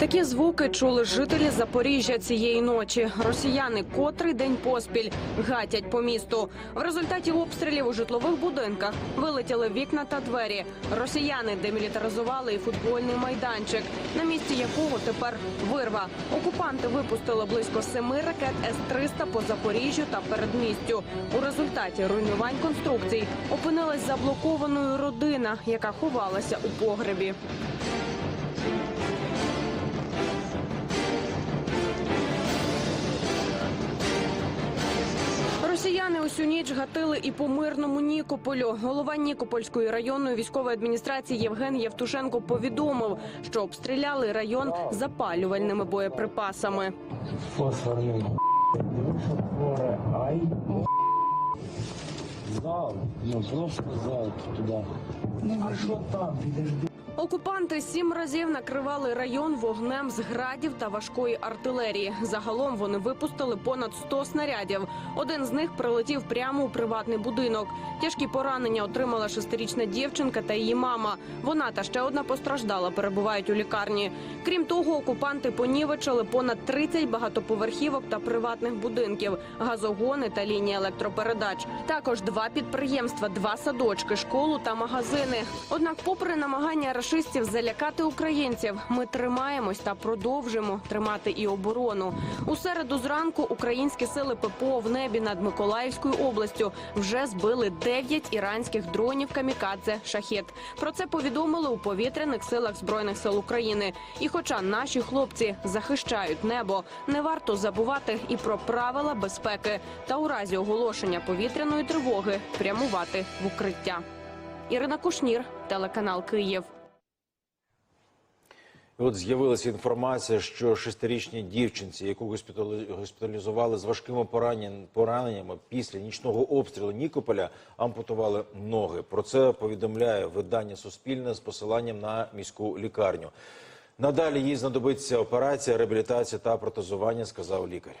Такі звуки чули жителі Запоріжжя цієї ночі. Росіяни котрий день поспіль гатять по місту. В результаті обстрілів у житлових будинках вилетіли вікна та двері. Росіяни демілітаризували і футбольний майданчик, на місці якого тепер вирва. Окупанти випустили близько семи ракет С-300 по Запоріжжю та передмістю. У результаті руйнувань конструкцій опинилась заблокованою родина, яка ховалася у погребі. Росіяни усю ніч гатили і по мирному Нікополю. Голова Нікопольської районної військової адміністрації Євген Євтушенко повідомив, що обстріляли район запалювальними боєприпасами. фосфорний. Дивися ай. Зал, ну просто зал туди. А що там? Підожди. Окупанти сім разів накривали район вогнем з градів та важкої артилерії. Загалом вони випустили понад 100 снарядів. Один з них прилетів прямо у приватний будинок. Тяжкі поранення отримала шестирічна дівчинка та її мама. Вона та ще одна постраждала, перебувають у лікарні. Крім того, окупанти понівечили понад 30 багатоповерхівок та приватних будинків, газогони та лінії електропередач. Також два підприємства, два садочки, школу та магазини. Однак, попри намагання рашистів залякати українців, ми тримаємось та продовжимо тримати і оборону. У середу зранку українські сили ППО в небі над Миколаївською областю вже збили 9 іранських дронів камікадзе шахет. Про це повідомили у повітряних силах збройних сил України. І, хоча наші хлопці захищають небо, не варто забувати і про правила безпеки та у разі оголошення повітряної тривоги прямувати в укриття. Ірина Кушнір, телеканал Київ. От з'явилася інформація, що шестирічній дівчинці, яку госпіталізували з важкими поранен- пораненнями після нічного обстрілу Нікополя, ампутували ноги. Про це повідомляє видання Суспільне з посиланням на міську лікарню. Надалі їй знадобиться операція, реабілітація та протезування, сказав лікар.